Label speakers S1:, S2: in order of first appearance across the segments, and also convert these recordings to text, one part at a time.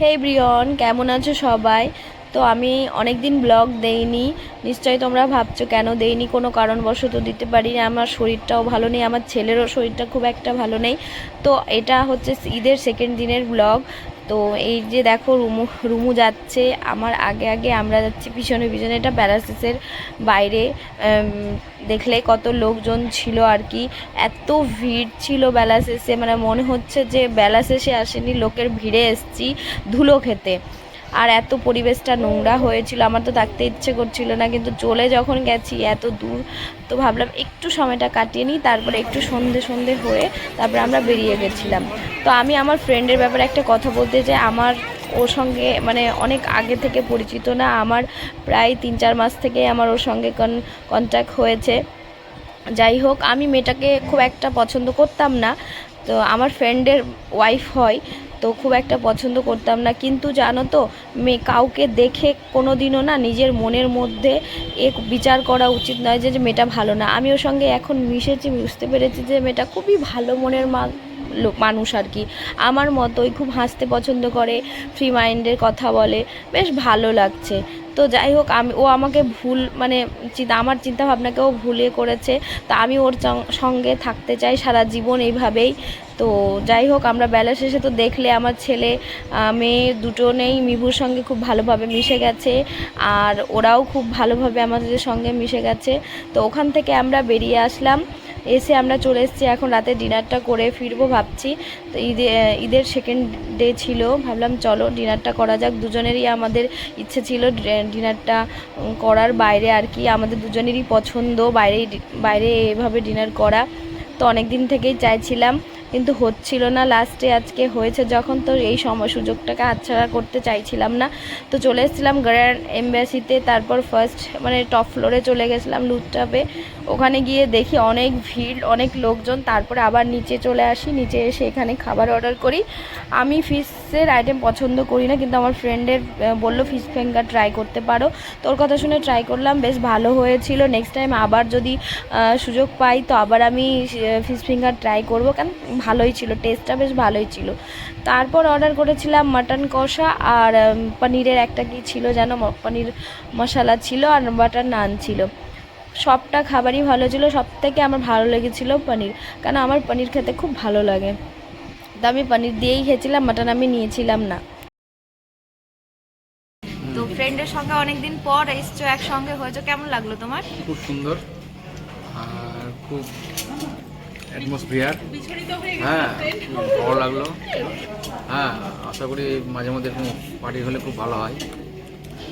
S1: হে Brian কেমন আছো সবাই? তো আমি অনেক দিন ব্লগ দেইনি। নিশ্চয়ই তোমরা ভাবছ কেন দেইনি? কোনো কারণবশত দিতে পারি আমার শরীরটাও ভালো নেই, আমার ছেলেরও শরীরটা খুব একটা ভালো নেই। তো এটা হচ্ছে ঈদের সেকেন্ড দিনের ব্লগ তো এই যে দেখো রুমু রুমু যাচ্ছে। আমার আগে আগে আমরা যাচ্ছি পিছনে পিছনে। এটা প্যারাসিসের বাইরে। দেখলে কত লোকজন ছিল আর কি। এত ভিড় ছিল বেলা শেষে মানে মনে হচ্ছে যে বেলা শেষে আসেনি, লোকের ভিড়ে এসছি ধুলো খেতে। আর এত পরিবেশটা নোংরা হয়েছিল, আমার তো থাকতে ইচ্ছে করছিল না, কিন্তু চলে যখন গেছি এত দূর, তো ভাবলাম একটু সময়টা কাটিয়ে নিই, তারপরে একটু সন্ধে সন্ধে হয়ে তারপরে আমরা বেরিয়ে গেছিলাম। তো আমি আমার ফ্রেন্ডের ব্যাপারে একটা কথা বলতে চাই, আমার ওর সঙ্গে মানে অনেক আগে থেকে পরিচিত না, আমার প্রায় তিন চার মাস থেকে আমার ওর সঙ্গে কন কন্ট্যাক্ট হয়েছে। যাই হোক, আমি মেয়েটাকে খুব একটা পছন্দ করতাম না তো আমার ফ্রেন্ডের ওয়াইফ হয়, তো খুব একটা পছন্দ করতাম না। কিন্তু জানো তো মেয়ে কাউকে দেখে কোনো দিনও না নিজের মনের মধ্যে এক বিচার করা উচিত নয় যে মেয়েটা ভালো না। আমি ওর সঙ্গে এখন মিশেছি, বুঝতে পেরেছি যে মেয়েটা খুবই ভালো মনের মা লোক, মানুষ আর কি। আমার মতোই খুব হাসতে পছন্দ করে ফ্রি মাইন্ডের কথা বলে। বেশ ভালো লাগছে। তো যাই হোক, আমি, ও আমাকে ভুল মানে চিন্তা, আমার ভাবনাকেও ভুলে করেছে। তা আমি ওর সঙ্গে থাকতে চাই সারা জীবন এইভাবেই। তো যাই হোক, আমরা বেলা শেষে তো দেখলে আমার ছেলে মেয়ে দুটো নেই, মিভুর সঙ্গে খুব ভালোভাবে মিশে গেছে। আর ওরাও খুব ভালোভাবে আমাদের সঙ্গে মিশে গেছে। তো ওখান থেকে আমরা বেরিয়ে আসলাম। এসে আমরা চলে এসেছি, এখন রাতে ডিনারটা করে ফিরবো ভাবছি। তো ঈদে, ঈদের সেকেন্ড ডে ছিল, ভাবলাম চলো ডিনারটা করা যাক। দুজনেরই আমাদের ইচ্ছে ছিল ডিনারটা করার বাইরে আর কি। আমাদের দুজনেরই পছন্দ বাইরে বাইরে এভাবে ডিনার করা। তো অনেক দিন থেকেই চাইছিলাম, কিন্তু হচ্ছিল না। লাস্টে আজকে হয়েছে যখন, তো এই সময় সুযোগটাকে হাতছাড়া করতে চাইছিলাম না। তো চলে এসেছিলাম গ্র্যান্ড এম্বাসিতে, তারপর ফার্স্ট মানে টপ ফ্লোরে চলে গেছিলাম লুটটাপে ওখানে গিয়ে দেখি অনেক ভিড়, অনেক লোকজন। তারপরে আবার নিচে চলে আসি, নিচে এসে এখানে খাবার অর্ডার করি। আমি ফিশের আইটেম পছন্দ করি না, কিন্তু আমার ফ্রেন্ডের বলল ফিশ ফিঙ্গার ট্রাই করতে পারো। তোর কথা শুনে ট্রাই করলাম, বেশ ভালো হয়েছিল। নেক্সট টাইম আবার যদি সুযোগ পাই, তো আবার আমি ফিশ ফিঙ্গার ট্রাই করব। কারণ ভালোই ছিল টেস্টটা বেশ ভালোই ছিল। তারপর অর্ডার করেছিলাম মাটন কষা আর পনিরের একটা কি ছিল যেন পনির মশলা ছিল আর বাটার নান ছিল। সবটা খাবারই ভালো ছিল সব থেকে আমার ভালো লেগেছিল পনির। কারণ আমার পনির খেতে খুব ভালো লাগে। তো আমি পনির দিয়েই খেয়েছিলাম মাটন আমি নিয়েছিলাম না। তো ফ্রেন্ডের সঙ্গে অনেকদিন পর এসছো একসঙ্গে হয়েছো কেমন লাগল তোমার?
S2: খুব সুন্দর আর খুব অ্যাটমসফিয়ার হ্যাঁ ভালো লাগল। হ্যাঁ আশা করি মাঝে মধ্যে এরকম পার্টি হলে খুব ভালো হয়।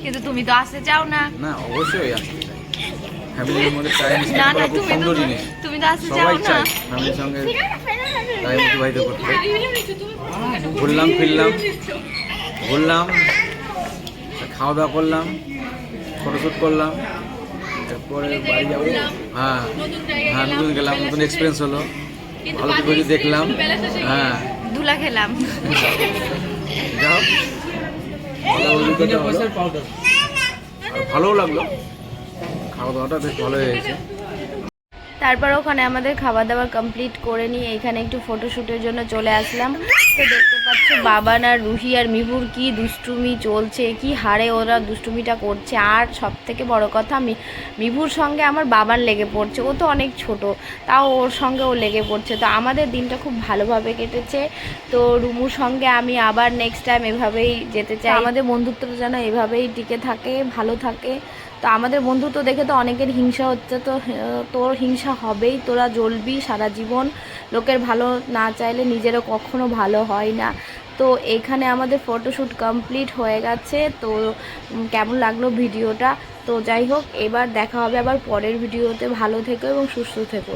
S1: কিন্তু তুমি তো আসতে চাও না।
S2: না অবশ্যই আসতে ফ্যামিলির মধ্যে টাইম স্পেন্ড করা খুব সুন্দর জিনিস।
S1: তুমি তো আসতে চাও না।
S2: ফ্যামিলির সঙ্গে টাইম অতিবাহিত করতে। ঘুরলাম ফিরলাম ঘুরলাম খাওয়া দাওয়া করলাম ফটোশ্যুট করলাম তারপরে বাড়ি যাব। হ্যাঁ হ্যাঁ নতুন গেলাম নতুন এক্সপিরিয়েন্স হলো। ভালো কিছু দেখলাম হ্যাঁ।
S1: ধুলা খেলাম।
S2: যাও। ভালো অভিজ্ঞতা হলো। ভালোও লাগল। খাওয়া দাওয়াটা বেশ ভালো হয়েছে
S1: তারপর ওখানে আমাদের খাওয়া দাওয়া কমপ্লিট করে নিয়ে এখানে একটু ফটোশ্যুটের জন্য চলে আসলাম। তো দেখতে পাচ্ছ বাবান আর রুহি আর মিহুর কি দুষ্টুমি চলছে কি হারে ওরা দুষ্টুমিটা করছে। আর সব থেকে বড় কথা মি মিভুর সঙ্গে আমার বাবার লেগে পড়ছে। ও তো অনেক ছোট তাও ওর সঙ্গে ও লেগে পড়ছে। তো আমাদের দিনটা খুব ভালোভাবে কেটেছে। তো রুমুর সঙ্গে আমি আবার নেক্সট টাইম এভাবেই যেতে চাই। আমাদের বন্ধুত্বটা যেন এভাবেই টিকে থাকে ভালো থাকে। তো আমাদের বন্ধুত্ব দেখে তো অনেকের হিংসা হচ্ছে, তো তোর হিংসা হবেই, তোরা জ্বলবি সারা জীবন। লোকের ভালো না চাইলে নিজেরও কখনো ভালো হয় না। তো এখানে আমাদের ফটোশ্যুট কমপ্লিট হয়ে গেছে, তো কেমন লাগল ভিডিওটা? তো যাই হোক, এবার দেখা হবে আবার পরের ভিডিওতে। ভালো থেকো এবং সুস্থ থেকো।